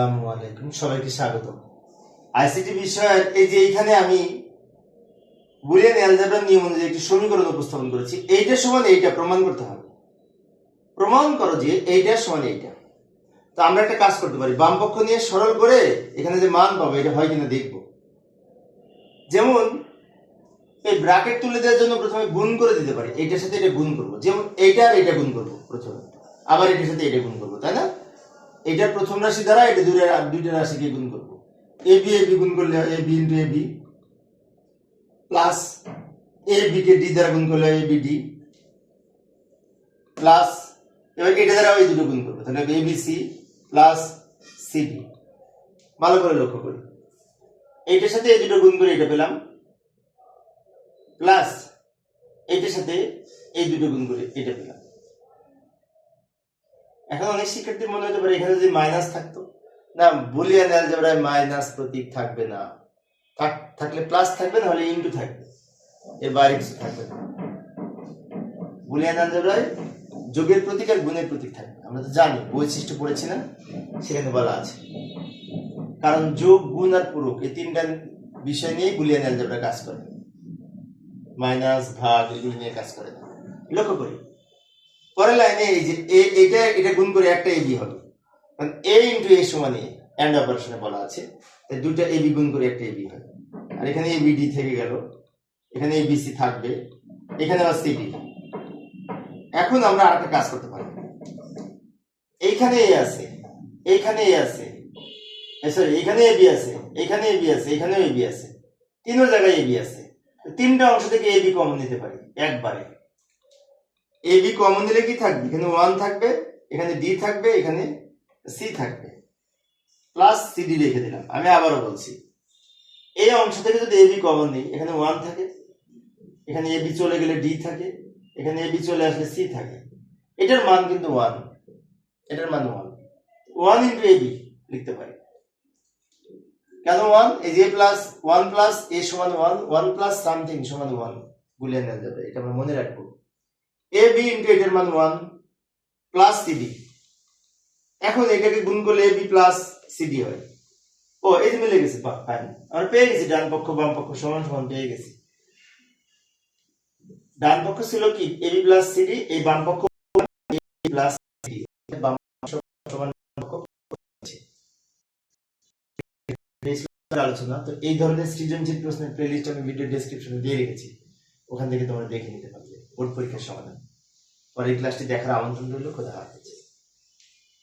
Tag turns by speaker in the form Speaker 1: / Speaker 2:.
Speaker 1: আসসালামু আলাইকুম, সবাইকে স্বাগত আইসিটি বিষয়ের এই যে এইখানে আমি বুলিয়ান অ্যালজেব্রার নিয়ম অনুযায়ী একটি সমীকরণ উপস্থাপন করেছি এইটার সমান এইটা প্রমাণ করতে হবে। প্রমাণ করো যে এইটার সমান এইটা। তো আমরা একটা কাজ করতে পারি, বাম পক্ষ নিয়ে সরল করে এখানে যে মান পাবো, এটা হয় কিনা দেখব। যেমন, এই ব্র্যাকেট তুলে দেওয়ার জন্য প্রথমে গুণ করে দিতে পারি, এইটার সাথে এটা গুণ করব। যেমন এইটা আর এটা গুণ করব প্রথমে, আবার এটার সাথে এটা গুণ করব, তাই না? এটার প্রথম রাশি দ্বারা এটা দুইটা দুইটা রাশিকে গুণ করব। এ, বি এ, বি গুণ করলে A, B into A, B. Plus A, B K D দ্বারা গুণ করলে এ, বি, ডি। প্লাস এবার এটা দ্বারা ওই দুটো গুণ করব। তাহলে A, B, C plus C, D. ভালো করে লক্ষ্য করি। এইটার সাথে এই দুটো গুণ করে এটা পেলাম। প্লাস এইটার সাথে এই দুটো গুণ করে এটা পেলাম। এখন অনেক শিক্ষার্থীর মনে হতে পারে এখানে যদি মাইনাস থাকতো, না বুলিয়ান অ্যালজেব্রায় মাইনাস প্রতীক থাকবে না। থাকলে প্লাস থাকবে না হলে ইনটু থাকবে। এর বাইরে কিছু থাকবে না। বুলিয়ান অ্যালজেব্রায় যোগের প্রতীক আর গুণের প্রতীক থাকবে আমরা তো জানি, বৈশিষ্ট্য পড়েছি না, সেখানে বলা আছে। কারণ যোগ, গুণ আর পূরক, এই তিনটা বিষয় নিয়ে বুলিয়ান অ্যালজেব্রা কাজ করে। মাইনাস ভাগ, এগুলো নিয়ে কাজ করে লক্ষ্য করি। পরের লাইনে এই যে এ, এটা এটা গুণ করে একটা এবি হবে। কারণ এ ইন্টু এ সমান এ অ্যান্ড অপারেশনে বলা আছে। তাই দুটো এবি গুণ করে একটা এবি হয়। আর এখানে এ বিডি থেকে গেল। এখানে এ বিসি থাকবে। এখানে আবার সিডি এখন আমরা আরেকটা কাজ করতে পারি। এইখানে এ আছে, এইখানে এ আছে। সরি এখানে এবি আছে, এখানে এবি আছে, এখানেও এবি আছে। তিনও জায়গায় এবি আছে। তিনটা অংশ থেকে এবি কমন নিতে পারি, একবারে। এ বি কমন দিলে কি থাকবে? এখানে ওয়ান থাকবে, এখানে ডি থাকবে, এখানে সি থাকবে। প্লাস সি ডি রেখে দিলাম। আমি আবারও বলছি। এই অংশ থেকে যদি এ বি কমন নিই এখানে ওয়ান থাকে, এখানে এ বি চলে গেলে ডি থাকে, এখানে এ বি চলে আসলে সি থাকে। এটার মান কিন্তু ওয়ান এটার মান one one into A B লিখতে পারি। কেন ওয়ান এই যে প্লাস ওয়ান প্লাস এ সমান ওয়ান ওয়ান প্লাস সামথিং সমান ওয়ান বুলিয়ান এটা আমরা মনে রাখব। এ বি ইন্টু এটার মান ওয়ান প্লাস সিডি এখন এটাকে গুণ করলে প্লাস হয়। ও, এই যে মিলে গেছে ফাইন ডান পক্ষ, বাম পক্ষ, সমান সমান, পেয়ে গেছি। ডান পক্ষ ছিল কি? প্লাস এই বাম পক্ষ প্লাস বাম সমান আলোচনা। তো এই ধরনের সৃজনশীল প্রশ্নের প্লেলিস্ট আমি ভিডিও ডেসক্রিপশনে দিয়ে রেখেছি। ওখান থেকে তোমরা দেখে নিতে পারবে। বোর্ড পরীক্ষার সমাধান। পরের ক্লাসটি দেখার আমন্ত্রণ রইল খোদা হাফেজ।